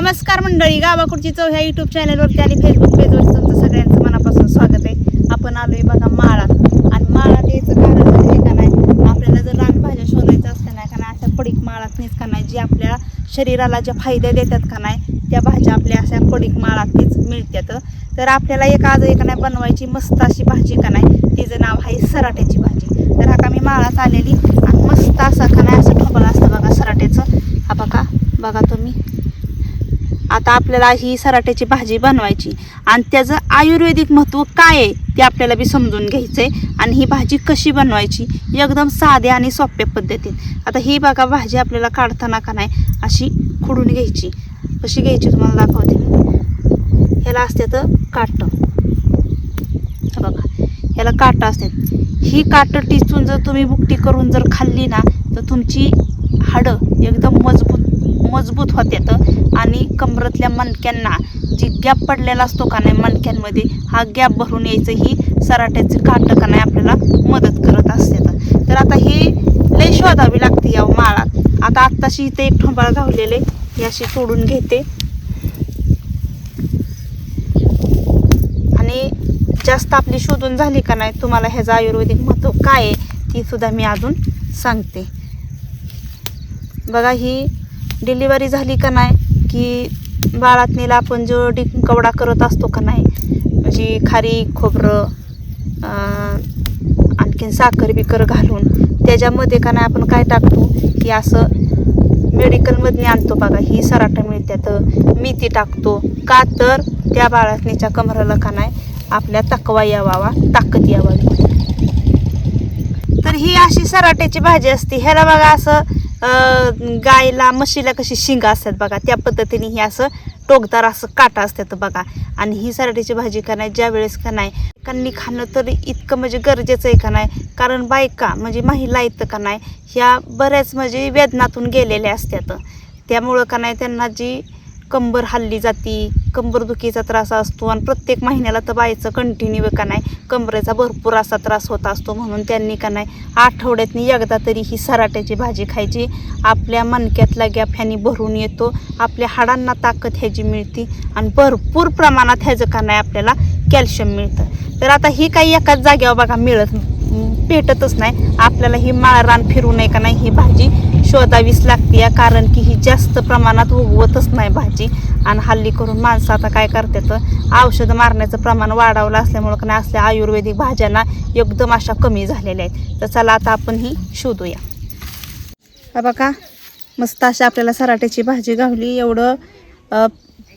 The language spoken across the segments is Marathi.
नमस्कार मंडळी गावाकडची चव ह्या युट्यूब चॅनलवरती आणि फेसबुक पेजवरती तुमचं सगळ्यांचं मनापासून स्वागत आहे. आपण आलोय बघा माळात. आणि माळात यायचं कारण म्हणजे का नाही आपल्याला जर रानभाज्या शोधायच्या असल्या नाही का नाही अशा पडीक माळातनीच का नाही जी आपल्या शरीराला ज्या फायदे देतात का नाही त्या भाज्या आपल्या अशा पडीक माळातनीच मिळतात. तर आपल्याला एक आज एक नाही बनवायची मस्त अशी भाजी का नाही तिचं नाव आहे सराट्याची भाजी. तर हा का मी माळात आलेली आणि मस्त असा का नाही असं ठोबळ असतं बघा सराट्याचं. हा बघा बघा तुम्ही. आता आपल्याला ही सराट्याची भाजी बनवायची. आणि त्याचं आयुर्वेदिक महत्त्व काय आहे ते आपल्याला बी समजून घ्यायचं आहे आणि ही भाजी कशी बनवायची एकदम साध्या आणि सोप्या पद्धतीत. आता ही बघा भाजी आपल्याला काढताना का नाही अशी खुडून घ्यायची. कशी घ्यायची तुम्हाला दाखवते मी. ह्याला असते तर काटं बघा ह्याला काटं असतात ही काटं टिचून जर तुम्ही बुकटी करून जर खाल्ली ना तर तुमची हाडं एकदम मजबूत मजबूत होतात आणि कमरतल्या मणक्यांना जी गॅप पडलेला असतो का नाही मणक्यांमध्ये हा गॅप भरून यायचं ही सराट्याचे काटं का नाही आपल्याला मदत करत असतात तर आता ही लय शोधावी लागते या माळात. आता आत्ताशी इथे एक ठोंबाळ गावलेले ही अशी तोडून घेते. आणि जास्त आपली शोधून झाली का नाही तुम्हाला ह्याचं आयुर्वेदिक महत्त्व काय आहे ती सुद्धा मी अजून सांगते. बघा ही डिलिव्हरी झाली का नाही की बाळातनीला आपण जो डिंकवडा करत असतो का नाही म्हणजे खारी खोबरं आणखीन साखर बिकर घालून त्याच्यामध्ये का नाही आपण काय टाकतो की असं मेडिकलमधने आणतो बघा ही सराटा मिळतात मेथी टाकतो का तर त्या बाळातनीच्या कमराला का नाही आपल्या तकवा यावावा ताकद यावावी. तर ही अशी सराट्याची भाजी असते. ह्याला बघा असं गायला म्हशीला कशी शिंग असतात बघा त्या पद्धतीने ही असं टोकदार असं काटा असतात बघा. आणि ही सराट्याची भाजी का नाही ज्या वेळेस का नाही बायकांनी खाणं तर इतकं म्हणजे गरजेचं आहे का नाही कारण बायका म्हणजे महिला येतं का नाही ह्या बऱ्याच म्हणजे वेदनातून गेलेल्या असतात. त्यामुळं का नाही त्यांना जी कंबर हल्ली जाती कंबरदुखीचा त्रास असतो आणि प्रत्येक महिन्याला तर बाईचं कंटिन्यू का नाही कंबरेचा भरपूर असा त्रास होत असतो म्हणून त्यांनी का नाही आठवड्यातनी एकदा तरी ही सराट्याची भाजी खायची. आपल्या मणक्यातला गॅप ह्यानी भरून येतो आपल्या हाडांना ताकद ह्याची मिळते आणि भरपूर प्रमाणात ह्याचं का नाही आपल्याला कॅल्शियम मिळतं. तर आता ही काही एकाच जागेवर बघा मिळत भेटतच नाही. आपल्याला ही माळ रान फिरू नये का नाही ही भाजी शोधावीच लागते कारण की ही जास्त प्रमाणात उगवतच नाही भाजी. आणि हल्ली करून माणसं आता काय करतात? औषधं मारण्याचं प्रमाण वाढवलं असल्यामुळं का नाही असल्या आयुर्वेदिक भाज्यांना एकदम अशा कमी झालेल्या आहेत. तर चला आता आपण ही शोधूया. हा बघा मस्त अशी आपल्याला सराट्याची भाजी गावली. एवढं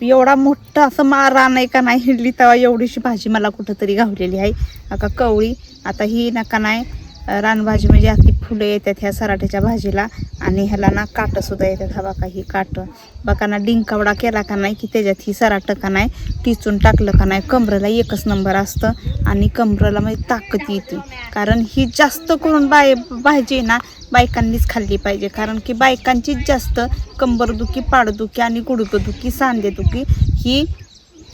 एवढा मोठा असं मारा नाही का नाही हिडली तेव्हा एवढीशी भाजी मला कुठंतरी गावलेली आहे. का कवळी. आता ही नका नाही रानभाजी म्हणजे अगदी फुलं येतात ह्या सराठ्याच्या भाजीला. आणि ह्याला ना काटंसुद्धा येतात. हा बाका ही काटं. बाकांना ना डिंकावडा केला का नाही की त्याच्यात ही सराटं का नाही टिचून टाकलं का नाही कमरेला एकच नंबर असतं. आणि कमरेला म्हणजे ताकद येते. कारण ही जास्त करून बाय भाजी ना बायकांनीच खाल्ली पाहिजे. कारण की बायकांचीच जास्त कंबरदुखी पाडदुखी आणि गुडघंदुखी सांधेदुखी ही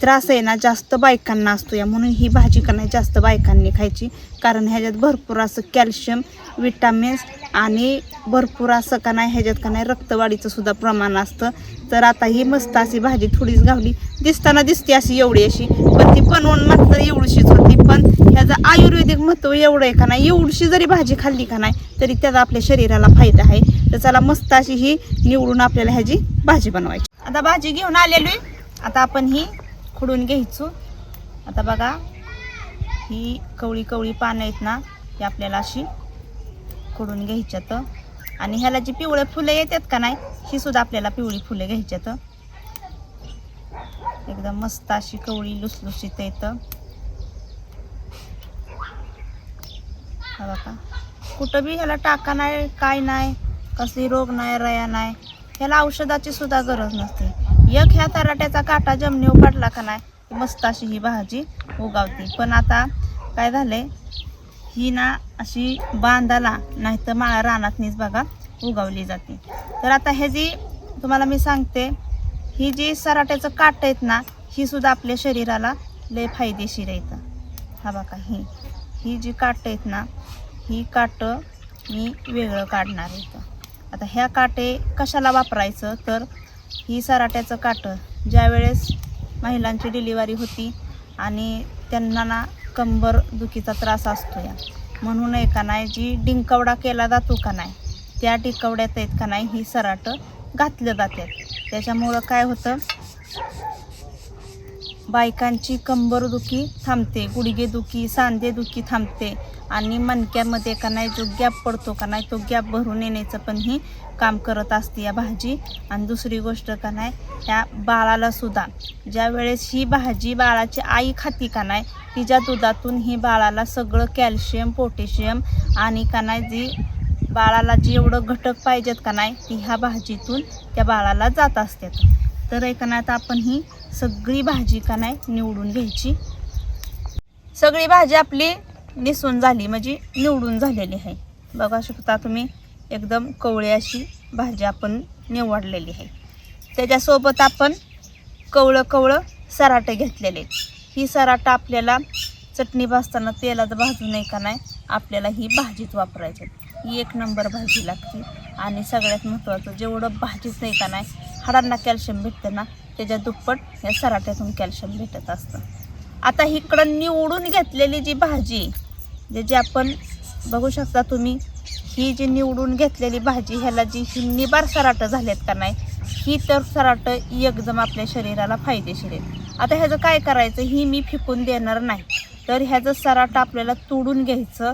त्रास आहे ना जास्त बायकांना असतो या. म्हणून ही भाजी का नाही जास्त बायकांनी खायची. कारण ह्याच्यात भरपूर असं कॅल्शियम विटामिन्स आणि भरपूर असं का नाही ह्याच्यात का नाही रक्तवाढीचं सुद्धा प्रमाण असतं. तर आता ही मस्त अशी भाजी थोडीच गावली दिसताना दिसते अशी एवढी अशी पण ती बनवून मात्र एवढीशीच होती. पण ह्याचं आयुर्वेदिक महत्त्व एवढं आहे का नाही एवढीशी जरी भाजी खाल्ली का नाही तरी त्याचा आपल्या शरीराला फायदा आहे. तर चला मस्त अशी ही निवडून आपल्याला ह्याची भाजी बनवायची. आता भाजी घेऊन आलेलो आहे. आता आपण ही खुडून घ्यायचो. आता बघा ही कवळी कवळी पानं आहेत ना ही आपल्याला अशी खुडून घ्यायच्यात. आणि ह्याला जी पिवळे फुलं येतात का नाही ही सुद्धा आपल्याला पिवळी फुले घ्यायच्यात. एकदम मस्त अशी कवळी लुसलुशीत येतं हा बघा. कुठं बी ह्याला टाका नाही काय नाही कसली रोग नाही रया नाही ह्याला औषधाची सुद्धा गरज नसते. एक ह्या तराट्याचा काटा जमिनीवर पडला का नाही मस्त अशी ही भाजी उगावते. पण आता काय झालंय ही ना अशी बांधाला नाही तर माळा रानातनीच बघा उगवली जाते. तर आता हे जी तुम्हाला मी सांगते ही जी सराट्याचं काट आहेत ना ही सुद्धा आपल्या शरीराला लय फायदेशीर येतं हा बघा ही ही जी काट आहेत ना ही काटं मी वेगळं काढणार आहे आता ह्या काटे कशाला वापरायचं? तर ही सराट्याचं काटं ज्यावेळेस महिलांची डिलिव्हरी होती आणि त्यांना ना कंबर दुखीचा त्रास असतो या म्हणून आहे का नाही जी डिंकवडा केला जातो का नाही त्या डिंकवड्यात आहेत का नाही ही सराटं घातलं जातात त्याच्यामुळं काय होतं बायकांची कंबरदुखी थांबते गुडघेदुखी सांधेदुखी थांबते आणि मणक्यामध्ये का नाही जो गॅप पडतो का नाही तो गॅप भरून येण्याचं पण ही काम करत असते या भाजी. आणि दुसरी गोष्ट का नाही ह्या बाळाला सुद्धा. ज्या वेळेस ही भाजी बाळाची आई खाती का नाही तिच्या दुधातून ही बाळाला सगळं कॅल्शियम पोटॅशियम आणि का नाही जी बाळाला जी एवढं घटक पाहिजेत का नाही ती ह्या भाजीतून त्या बाळाला जात असतात. तर आहे नाही आता आपण ही सगळी भाजी का नाही निवडून घ्यायची? सगळी भाजी आपली निसून झाली म्हणजे निवडून झालेली आहे. बघा शकता तुम्ही एकदम कवळी अशी भाजी आपण निवडलेली आहे. त्याच्यासोबत आपण कवळं कवळं सराटं घेतलेले ही सराटं आपल्याला चटणी भाजताना तेलात भाजू नये का नाही आपल्याला ही भाजीत वापरायची ही एक नंबर भाजी लागते. आणि सगळ्यात महत्त्वाचं जेवढं भाजीच नाही का नाही हाडांना कॅल्शियम भेटतं ना त्याच्या दुप्पट या सराट्यातून कॅल्शियम भेटत असतं. आता इकडं निवडून घेतलेली जी भाजी जे जे आपण बघू शकता तुम्ही ही जी निवडून घेतलेली भाजी ह्याला जी ही निबार सराटं झालेत का नाही ही तर सराटं एकदम आपल्या शरीराला फायदेशीर आहे आता ह्याचं काय करायचं ही मी फिकून देणार नाही. तर ह्याचं सराटं आपल्याला तोडून घ्यायचं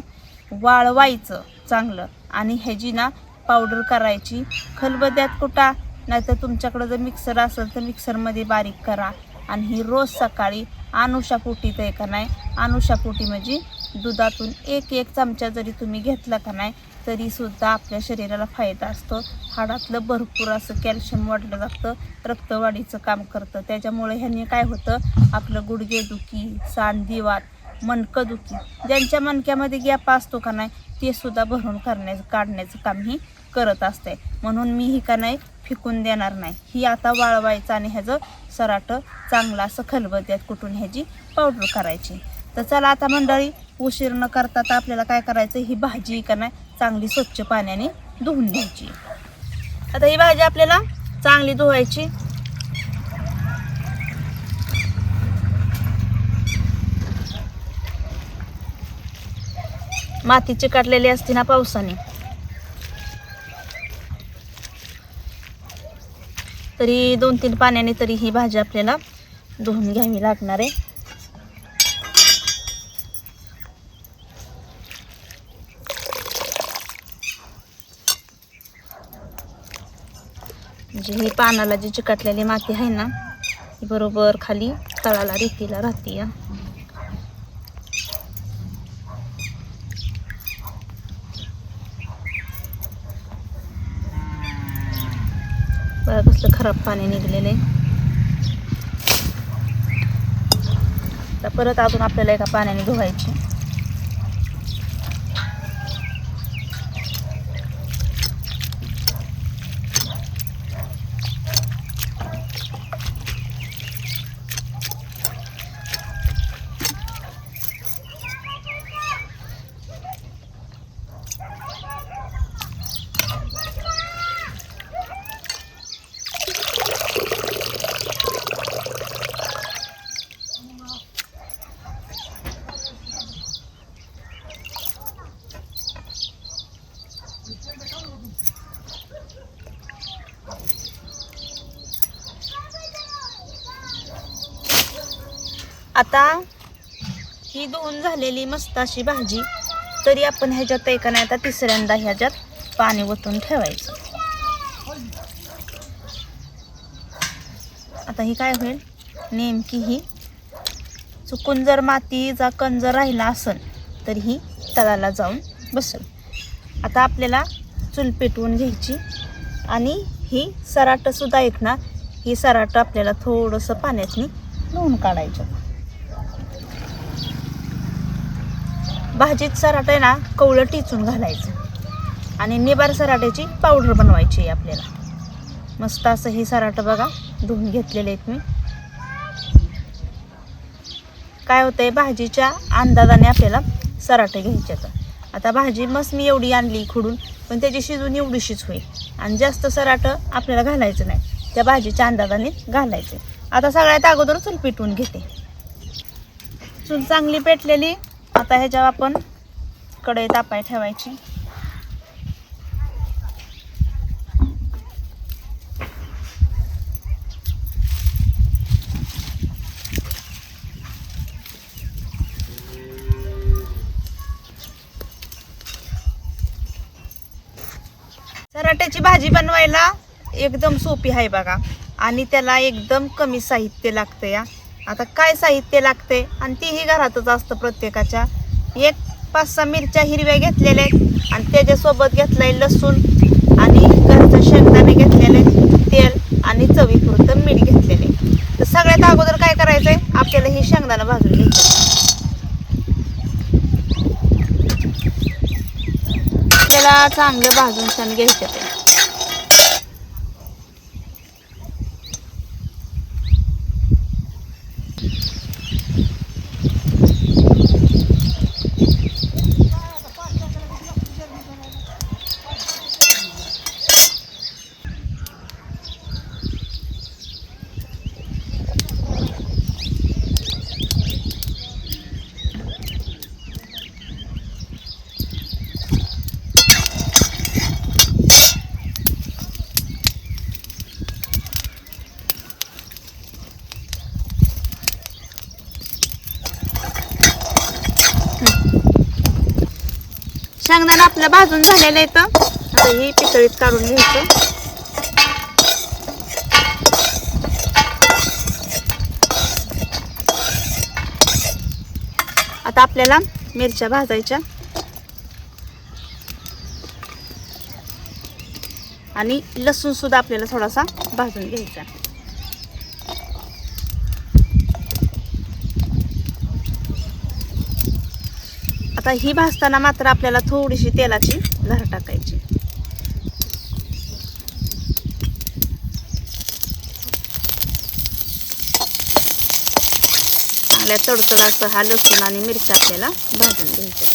वाळवायचं चांगलं. आणि ह्याची ना पावडर करायची. खलबद्यात कुटा नाहीतर तुमच्याकडं जर मिक्सर असेल तर मिक्सरमध्ये बारीक करा. आणि ही रोज सकाळी अनुषापोटी तर का नाही? अनुषापोटी म्हणजे दुधातून एक एक चमचा जरी तुम्ही घेतला का नाही तरीसुद्धा आपल्या शरीराला फायदा असतो. हाडातलं भरपूर असं कॅल्शियम वाढलं जातं रक्तवाढीचं काम करतं. त्याच्यामुळे ह्याने काय होतं? आपलं गुडघेदुखी सांधिवात मणकंदुखी ज्यांच्या मणक्यामध्ये गॅप असतो का नाही ते सुद्धा भरून करण्याचं काढण्याचं काम ही करत असते. म्हणून मी ही का नाही फिकून देणार नाही. ही आता वाळवायचं आणि ह्याचं सराट चांगलं असं खलबत्यात कुठून ह्याची पावडर करायची. तर चला आता मंडळी उशीर न करता तर आपल्याला काय करायचं? ही भाजी का नाही चांगली स्वच्छ पाण्याने धुवून घ्यायची. आता ही भाजी आपल्याला चांगली धुवायची. माती चिकाटलेली असते ना पावसाने. तरी दोन तीन पाण्याने तरी ही भाजी आपल्याला धुवून घ्यावी लागणार आहे. म्हणजे ही पानाला जी चिकटलेली माती आहे ना ही बरोबर खाली तळाला रेतीला राहते या बघा कसलं खराब पाणी निघलेलं आहे. परत अजून आपल्याला एका पाण्याने धुवायची आता ही धुवून झालेली मस्त अशी भाजी तरी आपण ह्याच्यात एका नाही आता तिसऱ्यांदा ह्याच्यात पाणी ओतून ठेवायचं. आता ही काय होईल? नेमकी ही चुकून जर मातीचा कण जर राहिला असेल तर ही तळाला जाऊन बसेल. आता आपल्याला चूल पेटवून घ्यायची आणि ही सराटंसुद्धा येत ना ही सराटं आपल्याला थोडंसं पाण्यातनी धुवून काढायचं. भाजीत सराट आहे ना कवळं टिचून घालायचं. आणि निबार सराट्याची पावडर बनवायची आहे आपल्याला. मस्त असं ही सराटं बघा धुवून घेतलेले आहेत मी. काय होतंय भाजीच्या अंदाजाने आपल्याला सराटे घ्यायचे आता आता भाजी मस्त मी एवढी आणली खुडून पण त्याची शिजून एवढीशीच होईल. आणि जास्त सराटं आपल्याला घालायचं नाही. त्या भाजीच्या अंदाजाने घालायचं. आता सगळ्यात अगोदर चूल पेटवून घेते. चूल चांगली पेटलेली आता ह्याच्यावर आपण कढई तापाय ठेवायची. सराट्याची भाजी बनवायला एकदम सोपी आहे बघा. आणि त्याला एकदम कमी साहित्य लागतं या. आता काय साहित्य लागते? आणि तीही घरातच असतं प्रत्येकाच्या. एक पाच सहा मिरच्या हिरव्या घेतलेल्या आहेत आणि त्याच्यासोबत घेतलाय लसूण आणि घरचं शेंगदाणे घेतलेले तेल आणि चवीपुरतं मीठ घेतलेले तर सगळ्यात अगोदर काय करायचंय? आपल्याला हे शेंगदाणं भाजून घ्यायचं आपल्याला चांगलं भाजून छान घ्यायचं ते शेंगदाणा आपलं भाजून झालेलं आहे तर आता ही पितळीत काढून घ्यायचं. आता आपल्याला मिरच्या भाजायच्या. आणि लसूण सुद्धा आपल्याला थोडासा भाजून घ्यायचा आता ही भाजताना मात्र आपल्याला थोडीशी तेलाची धार टाकायची. चांगल्या तडतड असं हा लसूण आणि मिरच्या आपल्याला भाजून घ्यायचं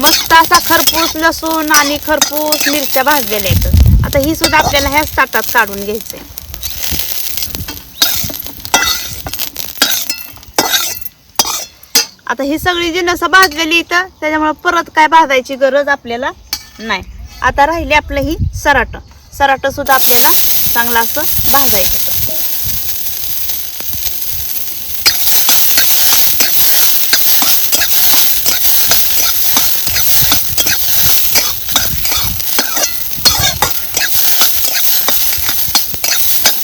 मस्त असा खरपूस लसूण आणि खरपूस मिरच्या भाजलेल्या आहेत. आता ही सुद्धा आपल्याला ह्याच ताटात काढून घ्यायचंय. आता ही सगळी जिनस भाजलेली इथं त्याच्यामुळे परत काय भाजायची गरज आपल्याला नाही. आता राहिली आपलं ही सराट. सराट सुद्धा आपल्याला चांगलं असं भाजायचं.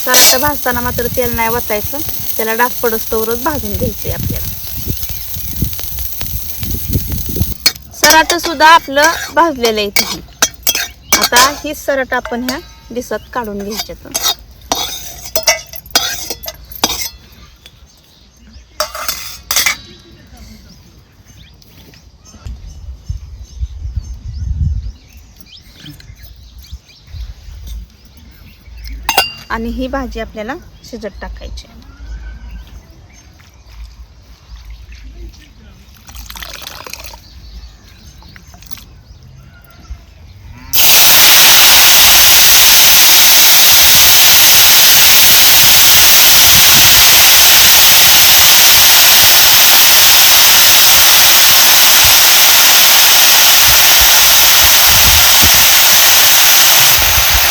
सराट भाजताना मात्र तेल नाही वाचायचं त्याला डाग पडस्तोवरच भाजून घ्यायचंय आपल्याला. सराट सुद्धा आपलं भाजलेलं आहे इथे आता ही सरट आपण ह्या दिसत काढून घ्यायचे तर आणि ही भाजी आपल्याला शिजत टाकायची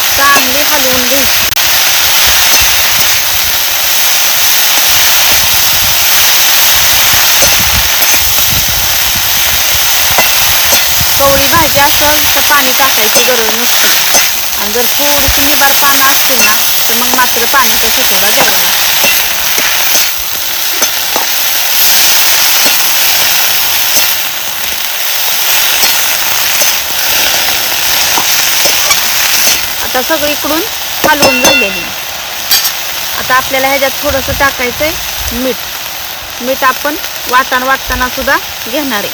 चांगली हलवून घ्यायची कवळी पाणी टाकायची गरज नसते. आणि जर थोडीशी निबार पानं असतील ना तर मग मात्र पाण्याचा शिजवडा द्यावं लागतं. आता सगळीकडून हलवून झालेली आता आपल्याला ह्याच्यात थोडंसं टाकायचंय मीठ. मीठ आपण वाटण वाटताना सुद्धा घेणार आहे.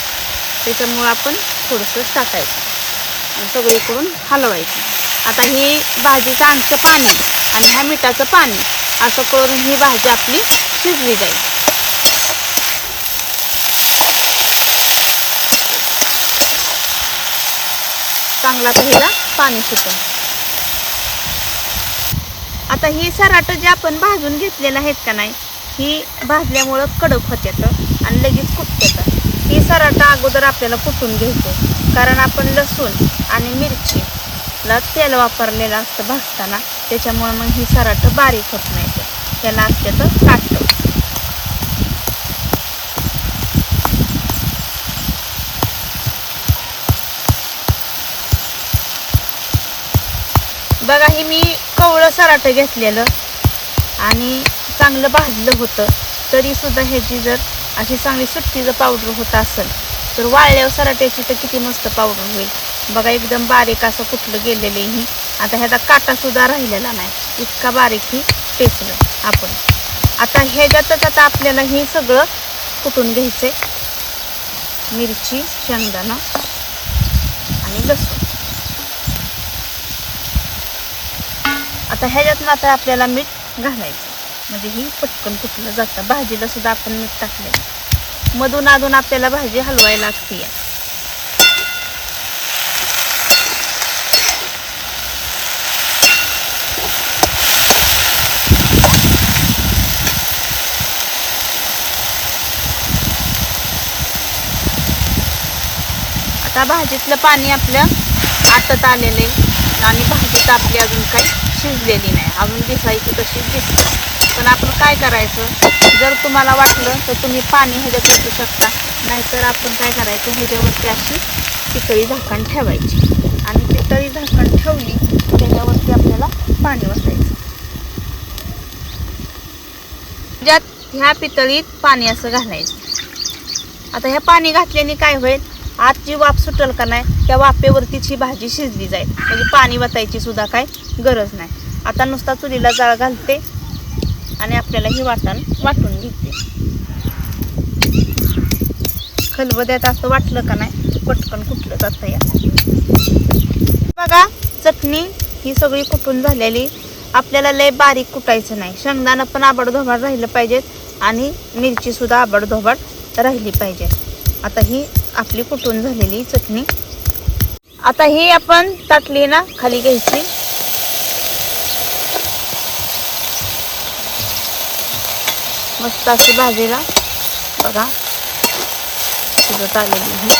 त्याच्यामुळं आपण थोडंसं टाकायचं. सगळी करून हलवायची. आता ही भाजीचं आमचं पाणी आणि ह्या मिठाचं पाणी असं करून ही भाजी आपली शिजली जाईल. चांगला हिला पाणी शिकून आता ही सराट जे आपण भाजून घेतलेलं आहेत का नाही ही भाजल्यामुळं कडक होत्यात आणि लगेच कुटत्यात. ही सराटा अगोदर आपल्याला कुटून घ्यायचं? कारण आपण लसूण आणि मिरची ला तेल वापरलेलं असतं भाजताना. त्याच्यामुळे मग ही सराट बारीक होत नाही त्याला तर काटतं बघा हे मी कवळं सराटं घेतलेलं आणि चांगलं भाजलं होतं. तरीसुद्धा ह्याची जर अशी चांगली सुट्टी जर पावडर होत असेल तर वाळल्यावर सराट्याची तर किती मस्त पावडर होईल. बघा एकदम बारीक असं कुठलं गेलेलं ही. आता ह्याचा काटासुद्धा राहिलेला नाही. इतका बारीक ही टेचलं आपण. आता ह्याच्यातच आता आपल्याला हे सगळं कुटून घ्यायचंय? मिरची शेंगदाणा आणि लसूण. आता ह्याच्यात आता आपल्याला मीठ घालायचं. म्हणजे ही पटकन कुठलं जातं. भाजीला सुद्धा आपण मीठ टाकलेलं मधून अधून आपल्याला भाजी हलवायला लागते. आता भाजीतलं पाणी आपलं आटत आलेलं आहे. आणि भाजीत आपली अजून काही शिजलेली नाही. अजून दिसायची तशीच दिसते. पण आपण काय करायचं? जर तुम्हाला वाटलं तर तुम्ही पाणी ह्याच्यात ओतू शकता. नाहीतर आपण काय करायचं? ह्याच्यावरती अशी पितळी झाकण ठेवायची. आणि पितळी झाकण ठेवली त्याच्यावरती आपल्याला पाणी वसायचं. ज्यात ह्या पितळीत पाणी असं घालायचं. आता ह्या पाणी घातल्याने काय होईल? आत जी वाफ सुटल का नाही त्या वाफेवरतीच ही भाजी शिजली जाईल. म्हणजे पाणी वतायची सुद्धा काय गरज नाही. आता नुसता चुलीला जाळ घालते आणि आपल्याला ही वाटण वाटून घेते. खलबद्यात असं वाटलं का नाही पटकन कुठलं जातं या. बघा चटणी ही सगळी कुटून झालेली आपल्याला लय बारीक कुटायचं नाही. शेंगदाणं पण आबडधोबड राहिलं पाहिजेत आणि मिरची सुद्धा आबडधोबड राहिली पाहिजे. आता ही आपली कुटून झालेली चटणी. आता ही आपण ताटली ना खाली घ्यायची. मस्त अशी भाजीला. बघा. शिजत आलेली ही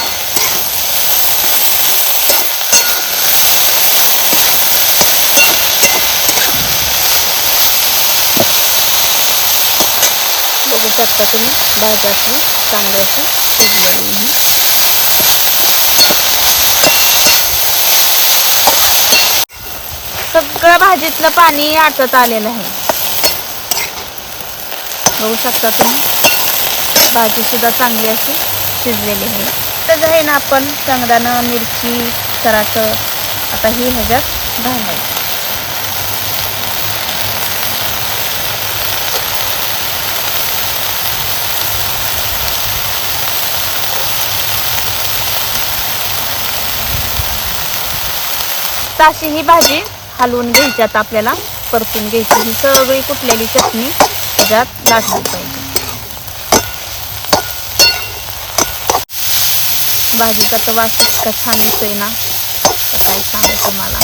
बघू शकता तुम्ही भाजी अशी चांगली अशी शिजलेली आहे सगळं भाजीतलं पाणी आटत आलेलं आहे. बघू शकता तुम्ही. भाजी सुद्धा चांगली अशी शिजलेली आहे. त्याचं आहे ना आपण शेंगदाणं मिरची सराट आता ही ह्याच्यात घालायचं अशी ही भाजी हलवून घ्यायची. आता आपल्याला परतून घ्यायची. ही सगळी कुठलेली चटणी त्याच्यात लागली पाहिजे भाजीचा तर वास इतका छान येतोय ना तर काय सांगू तुम्हाला.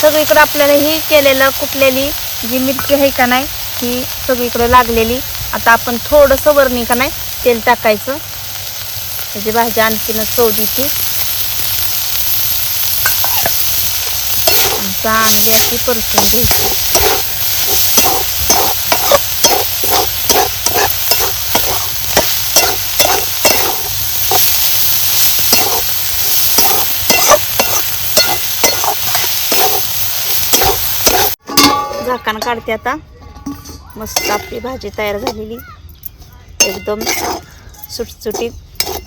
सगळीकडे आपल्याला ही केलेलं कुठलेली जी मिरची आहे का नाही ही सगळीकडे लागलेली. आता आपण थोडंसं वरणी का नाही तेल टाकायचं. त्याची भाजी आणखीनच चव देते चांगली अशी परतून घ्यायची. झाकण काढते आता. मस्त आपली भाजी तयार झालेली. एकदम सुटसुटीत.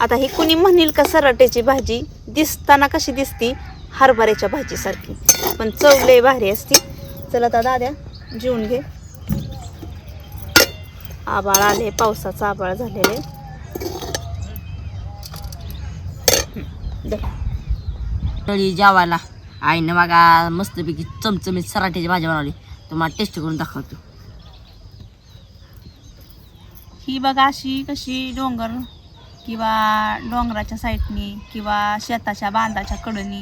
आता ही कुणी म्हणेल का सराट्याची भाजी? दिसताना कशी दिसती? हरभऱ्याच्या भाजीसारखी. पण चव लय भारी असती. चला आता दाद्या जेवून घे. आबाळ आले पावसाचा आबाळ झालेले तळी जेवायला. आईनं बघा मस्तपैकी चमचमीत सराठ्याची भाजी बनवली. तुम्हाला टेस्ट करून दाखवतो. ही बघा अशी कशी डोंगर किंवा डोंगराच्या साईडनी किंवा शेताच्या बांधाच्या कडनी.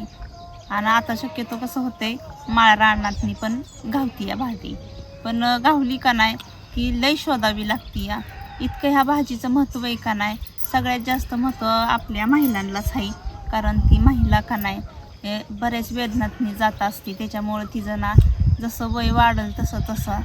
आणि आता शक्यतो कसं होतंय माळ रानातनी पण गावती या भाजी. पण गावली का नाही की लई शोधावी लागती या. इतकं ह्या भाजीचं महत्त्व आहे का नाही सगळ्यात जास्त महत्त्व आपल्या महिलांनाच आहे. कारण ती महिला का नाही बऱ्याच वेदनातनी जात असते त्याच्यामुळं तिचं ना जसं वय वाढल तसं तसं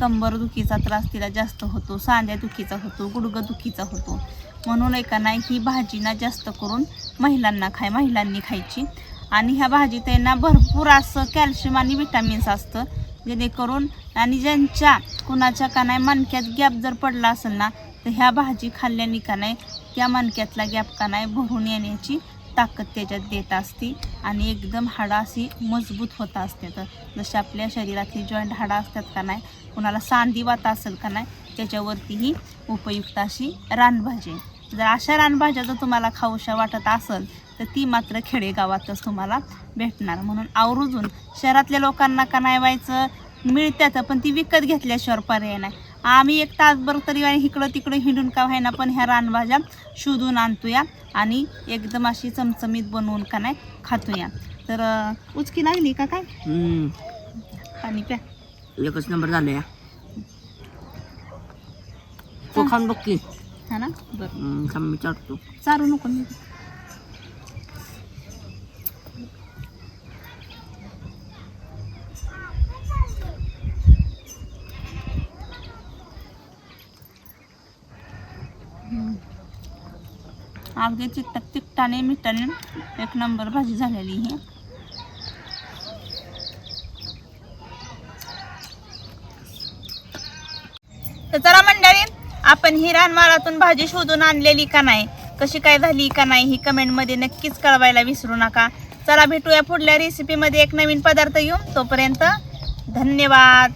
कंबर दुखीचा त्रास तिला जास्त होतो सांध्या दुखीचा होतो गुडघं दुखीचा होतो. म्हणून एका नाही ही भाजी ना जास्त करून महिलांना खाय महिलांनी खायची. आणि ह्या भाजीत त्यांना भरपूर असं कॅल्शियम आणि विटॅमिन्स असतं जेणेकरून आणि ज्यांच्या कुणाच्या का नाही मणक्यात गॅप जर पडला असेल ना तर ह्या भाजी खाल्ल्याने का नाही त्या मणक्यातला गॅप का नाही भरून येण्याची ताकद त्याच्यात देत असते आणि एकदम हाडं अशी मजबूत होत असते. तर जशी आपल्या शरीरातली जॉईंट हाडं असतात का नाही कुणाला सांधीवात असेल का नाही त्याच्यावरतीही उपयुक्त अशी रानभाजी जर अशा रानभाज्या जर तुम्हाला खाऊशा वाटत असेल तर ती मात्र खेडेगावातच तुम्हाला भेटणार. म्हणून आवर्जून शहरातल्या लोकांना का नाही व्हायचं मिळतात पण ती विकत घेतल्याशिवाय पर्याय नाही. आम्ही एक तासभर तरी आणि इकडं तिकडं हिंडून का व्हायना पण ह्या रानभाज्या शोधून आणतोया आणि एकदम अशी चमचमीत बनवून का नाही खातोया. तर उचकी लागली का काय? पाणी प्या. एकच नंबर झालं या. तो खाऊन बघ की. हा ना? बरं. मी चाटतो. चारू नको मी. अगदी तिखट चिकटाने मिठाने एक नंबर भाजी झालेली ही. तर चला मंडळी आपण ही रानमाळातून भाजी शोधून आणलेली का नाही? कशी काय झाली का नाही ही कमेंटमध्ये नक्कीच कळवायला विसरू नका. चला भेटूया पुढल्या रेसिपीमध्ये एक नवीन पदार्थ येऊन तोपर्यंत धन्यवाद.